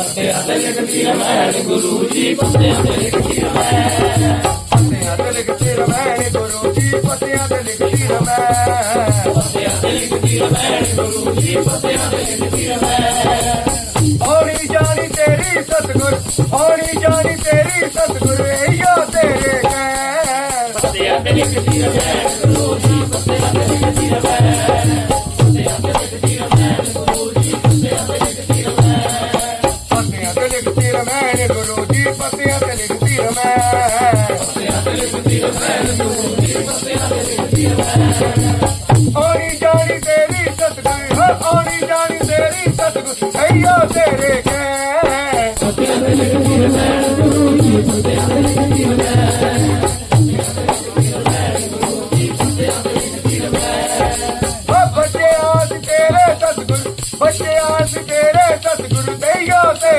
ਪੱਤਿਆਂ ਤੇ ਲਿਖਦੀ ਰਮੈਣ ਗੁਰੂ ਜੀ ਪੱਤਿਆਂ ਤੇ ਲਿਖਦੀ ਰਮੈਣ ਪੱਤਿਆਂ ਤੇ ਲਿਖਦੀ ਰਮੈਣ ਗੁਰੂ ਜੀ ਪੱਤਿਆਂ ਤੇ ਲਿਖਦੀ ਰਮੈਣ ਪੱਤਿਆਂ ਤੇ ਲਿਖਦੀ ਰਮੈਣ ਗੁਰੂ ਜੀ ਪੱਤਿਆਂ ਤੇ ਲਿਖਦੀ ਰਮੈਣ ਹੋਣੀ ਜਾਣੀ ਤੇਰੀ ਸਤਗੁਰ ਹੋਣੀ ਜਾਣੀ ਤੇਰੀ ਸਤਗੁਰ ਇਹੋ ਤੇਰੇ ਕਹਿ ਪੱਤਿਆਂ ਤੇ ਲਿਖਦੀ ਰਮੈਣ ਗੁਰੂ ਜੀ ਪੱਤਿਆਂ ਤੇ ਲਿਖਦੀ ਰਮੈਣ ਪੱਤਿਆਂ ਰਮੈਣ ਗੁਰੂ ਜੀ ਪੱਤਿਆਂ ਤੇ ਲਿਖਤੀ ਰਮੈਣ ਪੱਤਿਆਂ ਤੇ ਲਿਖਦੀ ਰਮੈਣ ਗੁਰੂ ਜੀ ਪੱਤਿਆਂ ਤੇ ਲਿਖਦੀ ਰਮੈਣ ਹੋਣੀ ਜਾਣੀ ਤੇਰੀ ਸਤਗੁਰ ਹੋ ਹੋਣੀ ਜਾਣੀ ਤੇਰੀ ਸਤਗੁਰ ਇਹੋ ਤੇਰੇ ਕਹਿ ਪੱਤਿਆਂ ਤੇ ਲਿਖਦੀ ਰਮੈਣ ਗੁਰੂ ਜੀ ਪੱਤਿਆਂ ਤੇ ਲਿਖਦੀ ਰਮੈਣ ਬੱਚੇ ਆਸ ਤੇਰੇ ਸਤਗੁਰ, ਬੱਚੇ ਆਸ ਤੇਰੇ ਸਤਗੁਰ।